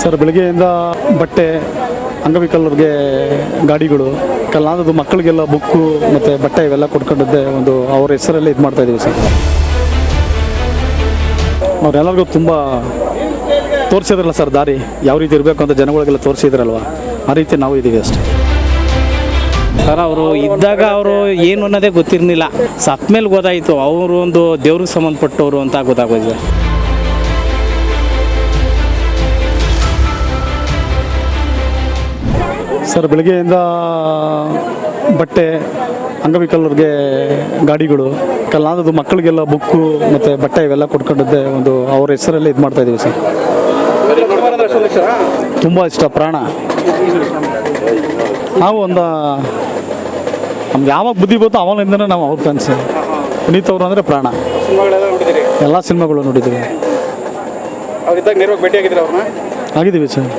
Sir, ಬೆಳಗ್ಗೆಯಿಂದ ಬಟ್ಟೆ ಅಂಗವಿಕಲರಿಗೆ ಗಾಡಿಗಳು ಕಲ್ಲಾದದು ಮಕ್ಕಳಿಗೆಲ್ಲ ಬುಕ್ಕು ಮತ್ತು ಬಟ್ಟೆ ಇವೆಲ್ಲ ಕೊಟ್ಕೊಂಡಿದ್ದೆ. ಒಂದು ಅವ್ರ ಹೆಸರಲ್ಲೇ ಇದು ಮಾಡ್ತಾ ಇದ್ದೀವಿ ಸರ್. ಅವರೆಲ್ಲರಿಗೂ ತುಂಬ ತೋರಿಸಿದ್ರಲ್ಲ ಸರ್ ದಾರಿ. ಯಾವ ರೀತಿ ಇರಬೇಕು ಅಂತ ಜನಗಳಿಗೆಲ್ಲ ತೋರಿಸಿದ್ರಲ್ವ? ಆ ರೀತಿ ನಾವು ಇದ್ದೀವಿ ಅಷ್ಟೇ. ಸರ್, ಅವರು ಇದ್ದಾಗ ಅವರು ಏನು ಅನ್ನೋದೇ ಗೊತ್ತಿರಲಿಲ್ಲ. ಸತ್ಮೇಲೆ ಗೊತ್ತಾಯಿತು. ಅವರು ಒಂದು ದೇವ್ರಿಗೆ ಸಂಬಂಧಪಟ್ಟವರು ಅಂತ ಗೊತ್ತಾಗೋದು ಸರ್ ಬೆಳಗ್ಗೆಯಿಂದ ಬಟ್ಟೆ ಅಂಗವಿಕಲರಿಗೆ ಗಾಡಿಗಳು ಕಲ್ಲಾದದು ಮಕ್ಕಳಿಗೆಲ್ಲ ಬುಕ್ಕು ಮತ್ತು ಬಟ್ಟೆ ಇವೆಲ್ಲ ಕೊಟ್ಕೊಂಡಿದ್ದೆ. ಒಂದು ಅವ್ರ ಹೆಸರಲ್ಲೇ ಇದು ಮಾಡ್ತಾ ಇದ್ದೀವಿ ಸರ್. ತುಂಬ ಇಷ್ಟ ಪ್ರಾಣ. ನಾವು ಒಂದು ನಮ್ಗೆ ಯಾವಾಗ ಬುದ್ಧಿ ಬಂತು ಅವಾಗಿಂದನೇ ನಾವು ಅವ್ರ ಫ್ಯಾನ್ಸ್ ಪುನೀತ್ ಅವರು ಅಂದರೆ ಪ್ರಾಣ. ಎಲ್ಲ ಸಿನಿಮಾಗಳು ನೋಡಿದ್ದೀವಿ ಆಗಿದ್ದೀವಿ ಸರ್.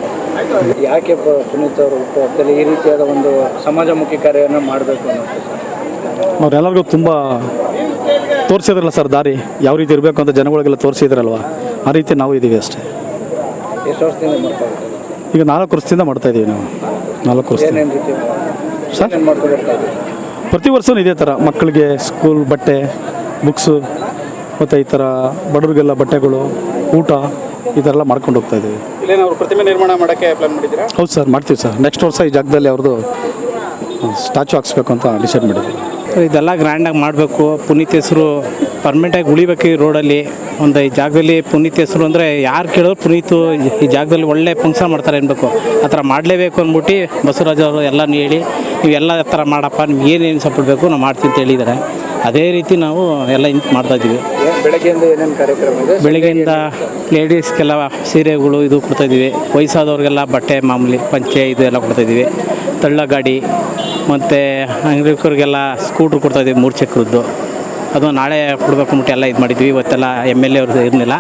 ಯಾಕೆ ಸುನೀತ್ ಪುನೀತ್ ಅವರು ಈ ರೀತಿಯಾದ ಒಂದು ಸಮಾಜಮುಖಿ ಕಾರ್ಯವನ್ನು ಮಾಡಬೇಕು ಅನ್ನೋದು? ಅವ್ರೆಲ್ಲರಿಗೂ ತುಂಬ ತೋರಿಸಿದ್ರಲ್ಲ ಸರ್ ದಾರಿ. ಯಾವ ರೀತಿ ಇರಬೇಕು ಅಂತ ಜನಗಳಿಗೆಲ್ಲ ತೋರಿಸಿದ್ರಲ್ವ? ಆ ರೀತಿ ನಾವು ಇದ್ದೀವಿ ಅಷ್ಟೇ. ಎಷ್ಟು ವರ್ಷದಿಂದ ಮಾಡ್ತಾ ಇದ್ದಾರೆ? ಈಗ ನಾಲ್ಕು ವರ್ಷದಿಂದ ಮಾಡ್ತಾ ಇದ್ದೀವಿ ನಾವು. ನಾಲ್ಕು ವರ್ಷ. ಏನೇನು ರೀತಿ ಸರ್? ಏನೇನು ಮಾಡ್ಕೊಂಡು ಬರ್ತಾ ಇದ್ದೀವಿ ಪ್ರತಿ ವರ್ಷವೂ ಇದೇ ಥರ ಮಕ್ಕಳಿಗೆ ಸ್ಕೂಲ್ ಬಟ್ಟೆ ಬುಕ್ಸು ಮತ್ತು ಈ ಥರ ಬಡವರಿಗೆಲ್ಲ ಬಟ್ಟೆಗಳು ಊಟ ಈ ಥರ ಎಲ್ಲ ಮಾಡ್ಕೊಂಡು ಹೋಗ್ತಾ ಇದ್ದೀವಿ. ಪ್ರತಿಮೆ ನಿರ್ಮಾಣ ಮಾಡೋಕ್ಕೆ ಪ್ಲಾನ್ ಮಾಡಿದ್ದೀರಾ? ಹೌದು ಸರ್ ಮಾಡ್ತೀವಿ ಸರ್. ನೆಕ್ಸ್ಟ್ ವರ್ಷ ಈ ಜಾಗದಲ್ಲಿ ಅವ್ರದ್ದು ಸ್ಟ್ಯಾಚು ಹಾಕ್ಸ್ಬೇಕು ಅಂತ ಡಿಸೈಡ್ ಮಾಡಿದ್ದೀವಿ. ಇದೆಲ್ಲ ಗ್ರ್ಯಾಂಡಾಗಿ ಮಾಡಬೇಕು. ಪುನೀತ್ ಹೆಸರು ಪರ್ಮನೆಂಟಾಗಿ ಉಳಿಬೇಕು ಈ ರೋಡಲ್ಲಿ ಒಂದು ಈ ಜಾಗದಲ್ಲಿ ಪುನೀತ್ ಹೆಸರು ಅಂದರೆ ಯಾರು ಕೇಳಿದ್ರು ಪುನೀತು ಈ ಜಾಗದಲ್ಲಿ ಒಳ್ಳೆ ಪುಂಸ ಮಾಡ್ತಾರೆ ಅನ್ಬೇಕು. ಆ ಥರ ಮಾಡಲೇಬೇಕು ಅಂದ್ಬಿಟ್ಟು ಬಸವರಾಜ್ ಅವರು ಎಲ್ಲನೂ ಹೇಳಿ ನೀವೆಲ್ಲ ಆ ಥರ ಮಾಡಪ್ಪ ನಿಮ್ಗೆ ಏನೇನು ಸಪೋರ್ಟ್ ಬೇಕು ನಾವು ಮಾಡ್ತೀವಿ ಅಂತ ಹೇಳಿದ್ದಾರೆ. ಅದೇ ರೀತಿ ನಾವು ಎಲ್ಲ ಇಂತ ಮಾಡ್ತಾ ಇದ್ದೀವಿ. ಬೆಳಗ್ಗೆಯಿಂದ ಏನೇನು ಕಾರ್ಯಕ್ರಮ ಇದೆ? ಬೆಳಗ್ಗೆಯಿಂದ ಲೇಡೀಸ್ಗೆಲ್ಲ ಸೀರೆಗಳು ಇದು ಕೊಡ್ತಾಯಿದ್ದೀವಿ ವಯಸ್ಸಾದವ್ರಿಗೆಲ್ಲ ಬಟ್ಟೆ ಮಾಮೂಲಿ ಪಂಚೆ ಇದು ಎಲ್ಲ ಕೊಡ್ತಾಯಿದ್ದೀವಿ ತಳ್ಳ ಗಾಡಿ ಮತ್ತು ಅಂಗಡಿಕರಿಗೆಲ್ಲ ಸ್ಕೂಟ್ರ್ ಕೊಡ್ತಾಯಿದ್ದೀವಿ ಮೂರು ಚಕ್ರದ್ದು. ಅದು ನಾಳೆ ಕೊಡಬೇಕು ಅಂದ್ಬಿಟ್ಟು ಎಲ್ಲ ಇದು ಮಾಡಿದ್ವಿ. ಇವತ್ತೆಲ್ಲ ಎಂ ಎಲ್ ಎ ಅವ್ರದ್ದು ಇರಲಿಲ್ಲ.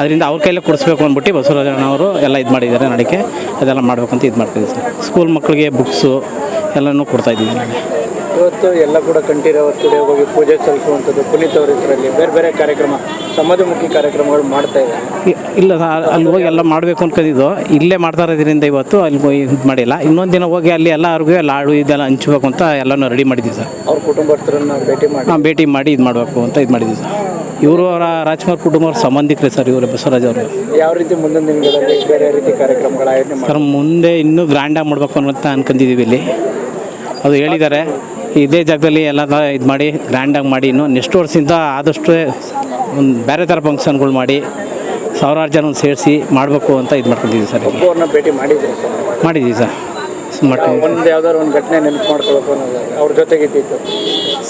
ಅದರಿಂದ ಅವ್ರ ಕೈಲೇ ಕೊಡಿಸ್ಬೇಕು ಅಂದ್ಬಿಟ್ಟು ಬಸವರಾಜಣ್ಣವರು ಎಲ್ಲ ಇದು ಮಾಡಿದ್ದಾರೆ ನಾಡಿಕೆ ಅದೆಲ್ಲ ಮಾಡಬೇಕಂತ ಇದು ಮಾಡ್ತಿದ್ದೀವಿ ಸರ್. ಸ್ಕೂಲ್ ಮಕ್ಕಳಿಗೆ ಬುಕ್ಸು ಎಲ್ಲನೂ ಕೊಡ್ತಾಯಿದ್ದೀವಿ ನಾಳೆ. ಇವತ್ತು ಎಲ್ಲ ಕೂಡ ಕಂಠೀರವ ಕೂಡ ಹೋಗಿ ಪೂಜೆ ಸಲ್ಲಿಸುವಂಥದ್ದು ಪುನೀತ್ ಅವರ ಹೆಸರಲ್ಲಿ ಬೇರೆ ಬೇರೆ ಕಾರ್ಯಕ್ರಮ ಸಮಾಜಮುಖಿ ಕಾರ್ಯಕ್ರಮಗಳು ಮಾಡ್ತಾ ಇದ್ದಾರೆ. ಇಲ್ಲ ಅಲ್ಲಿ ಹೋಗಿ ಎಲ್ಲ ಮಾಡಬೇಕು ಅನ್ಕೊಂಡಿದ್ದು ಇಲ್ಲೇ ಮಾಡ್ತಾ ಇರೋದ್ರಿಂದ ಇವತ್ತು ಅಲ್ಲಿ ಹೋಗಿ ಇದು ಮಾಡಿಲ್ಲ. ಇನ್ನೊಂದು ದಿನ ಹೋಗಿ ಅಲ್ಲಿ ಎಲ್ಲರಿಗೂ ಲಾಡು ಇದೆಲ್ಲ ಹಂಚ್ಬೇಕು ಅಂತ ಎಲ್ಲನೂ ರೆಡಿ ಮಾಡಿದ್ದೀವಿ ಸರ್. ಅವ್ರ ಕುಟುಂಬಸ್ಥರನ್ನ ಭೇಟಿ ಮಾಡಿ. ಹಾಂ ಭೇಟಿ ಮಾಡಿ ಇದು ಮಾಡಬೇಕು ಅಂತ ಇದು ಮಾಡಿದ್ವಿ ಸರ್. ಇವರು ಅವರ ರಾಜ್ಕುಮಾರ್ ಕುಟುಂಬವ್ರ ಸಂಬಂಧಿಕರೇ ಸರ್ ಇವರು ಬಸವರಾಜ್ ಅವರು. ಯಾವ ರೀತಿ ಮುಂದಿನ ದಿನಗಳಲ್ಲಿ ಬೇರೆ ರೀತಿ ಕಾರ್ಯಕ್ರಮಗಳ ಸರ್ ಮುಂದೆ ಇನ್ನೂ ಗ್ರ್ಯಾಂಡಾಗಿ ಮಾಡಬೇಕು ಅಂತ ಅನ್ಕೊಂಡಿದ್ದೀವಿ ಇಲ್ಲಿ. ಅದು ಹೇಳಿದ್ದಾರೆ. ಇದೇ ಜಾಗದಲ್ಲಿ ಎಲ್ಲ ಇದು ಮಾಡಿ ಗ್ರ್ಯಾಂಡಾಗಿ ಮಾಡಿ ಇನ್ನು ನೆಕ್ಸ್ಟ್ ವರ್ಷದಿಂದ ಆದಷ್ಟು ಒಂದು ಬೇರೆ ಥರ ಫಂಕ್ಷನ್ಗಳು ಮಾಡಿ ಸಾವಿರಾರು ಜನ ಸೇರಿಸಿ ಮಾಡಬೇಕು ಅಂತ ಇದು ಮಾಡ್ಕೊಂಡಿದ್ದೀವಿ ಸರ್. ಭೇಟಿ ಮಾಡಿದ್ರಿ ಸರ್? ಮಾಡಿದ್ದೀವಿ ಸರ್. ಒಂದು ಯಾವ್ದಾದ್ರು ಒಂದು ಘಟನೆ ನೆನಪು ಮಾಡ್ಕೊಳ್ಬೇಕು ಅನ್ನೋದು ಅವ್ರ ಜೊತೆಗೆ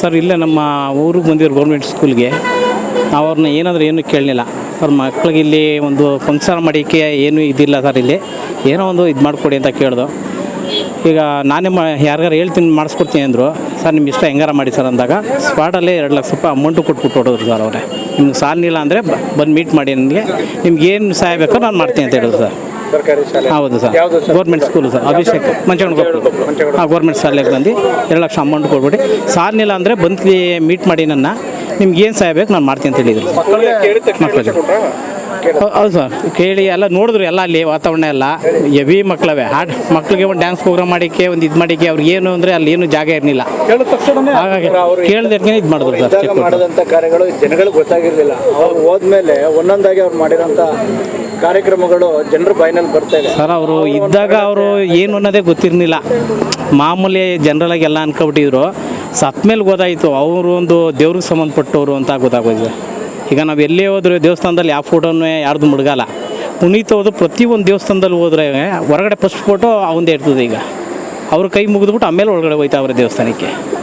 ಸರ್ ಇಲ್ಲೇ ನಮ್ಮ ಊರಿಗೆ ಬಂದಿರೋ ಗೌರ್ಮೆಂಟ್ ಸ್ಕೂಲ್ಗೆ ನಾವು ಅವ್ರನ್ನ ಏನಾದರೂ ಏನು ಕೇಳಲಿಲ್ಲ. ಸರ್ ಮಕ್ಳಿಗೆ ಇಲ್ಲಿ ಒಂದು ಫಂಕ್ಷನ್ ಮಾಡೋಕ್ಕೆ ಏನೂ ಇದಿಲ್ಲ ಸರ್ ಇಲ್ಲಿ. ಏನೋ ಒಂದು ಇದು ಮಾಡಿಕೊಡಿ ಅಂತ ಕೇಳ್ದು. ಈಗ ನಾನೇ ಮಾ ಯಾರಿಗಾರು ಹೇಳ್ತೀನಿ ಮಾಡಿಸ್ಕೊಡ್ತೀನಿ ಅಂದರು. ಸರ್ ನಿಮ್ಮ ಇಷ್ಟ ಹೆಂಗಾರ ಮಾಡಿ ಸರ್ ಅಂದಾಗ ಸ್ಪಾಟಲ್ಲೇ ಎರಡು ಲಕ್ಷ ರೂಪಾಯಿ ಅಮೌಂಟು ಕೊಟ್ಬಿಟ್ಟು ಹೊಡೋದ್ರು ಸರ್ ಅವರೇ. ನಿಮ್ಗೆ ಸಾಲಿಲ್ಲ ಅಂದರೆ ಬಂದು ಮೀಟ್ ಮಾಡಿ ನನಗೆ ನಿಮ್ಗೆ ಏನು ಸಹಾಯ ಬೇಕೋ ನಾನು ಮಾಡ್ತೀನಿ ಅಂತ ಹೇಳಿದ್ರು ಸರ್. ಹೌದು sir. Government school sir. Abhishek Manchagondu ಹಾಂ ಗೌರ್ಮೆಂಟ್ ಶಾಲೆಗೆ ಬಂದು ಎರಡು ಲಕ್ಷ ಅಮೌಂಟ್ ಕೊಟ್ಬಿಟ್ಟು ಸಾಲಿಲ್ಲ ಅಂದರೆ ಬಂದು ಮೀಟ್ ಮಾಡಿ ನನ್ನ. ನಿಮ್ಗೆ ಏನು ಸಹಾಯ ಬೇಕು ನಾನು ಮಾಡ್ತೀನಿ ಅಂತ ಹೇಳಿದ್ರು ಮಕ್ಕಳಿಗೆ ಹೌದು ಸರ್. ಕೇಳಿ ಎಲ್ಲ ನೋಡಿದ್ರು ಎಲ್ಲ ಅಲ್ಲಿ ವಾತಾವರಣ ಎಲ್ಲ. ಎವಿ ಮಕ್ಕಳವೆ ಹಾಡ್ ಮಕ್ಕಳಿಗೆ ಒಂದು ಡ್ಯಾನ್ಸ್ ಪ್ರೋಗ್ರಾಮ್ ಮಾಡಿಕ್ಕೆ ಒಂದು ಇದು ಮಾಡಿಕ್ಕೆ ಅವ್ರಿಗೆ ಏನು ಅಂದರೆ ಅಲ್ಲಿ ಏನು ಜಾಗ ಇರಲಿಲ್ಲ. ಹಾಗಾಗಿ ಕೇಳಿದಕ್ಕೆ ಇದು ಮಾಡಿದ್ರು ಸರ್ ಮಾಡಿದಂಥ ಕಾರ್ಯಗಳು ಜನಗಳಿಗೆ ಗೊತ್ತಾಗಿರಲಿಲ್ಲ. ಅವ್ರು ಹೋದ್ಮೇಲೆ ಒಂದೊಂದಾಗಿ ಅವ್ರು ಮಾಡಿರೋಂಥ ಕಾರ್ಯಕ್ರಮಗಳು ಜನರ ಬಾಯಿನಲ್ಲಿ ಬರ್ತಾ ಇದೆ. ಸರ್ ಅವರು ಇದ್ದಾಗ ಅವರು ಏನು ಅನ್ನೋದೇ ಗೊತ್ತಿರಲಿಲ್ಲ. ಮಾಮೂಲಿ ಜನರಲಾಗಿ ಎಲ್ಲ ಅನ್ಕೊಬಿಟ್ಟಿದ್ರು. ಸತ್ ಮೇಲೆ ಗೊತ್ತಾಯಿತು ಅವರು ಒಂದು ದೇವ್ರಿಗೆ ಸಂಬಂಧಪಟ್ಟವರು ಅಂತ ಗೊತ್ತಾಗೋದು ಈಗ ನಾವು ಎಲ್ಲೇ ಹೋದ್ರೆ ದೇವಸ್ಥಾನದಲ್ಲಿ ಯಾವ ಫೋಟೋನೇ ಯಾರ್ದು ಮುಳುಗಲ್ಲ ಪುನೀತ್ ಹೋದ್ರು ಪ್ರತಿಯೊಂದು ದೇವಸ್ಥಾನದಲ್ಲಿ ಹೋದ್ರೆ ಹೊರಗಡೆ ಫಸ್ಟ್ ಫೋಟೋ ಅವಂದೇ ಇರ್ತದೆ ಈಗ. ಅವ್ರ ಕೈ ಮುಗಿದ್ಬಿಟ್ಟು ಆಮೇಲೆ ಒಳಗಡೆ ಹೋಯ್ತಾ ಅವ್ರ ದೇವಸ್ಥಾನಕ್ಕೆ.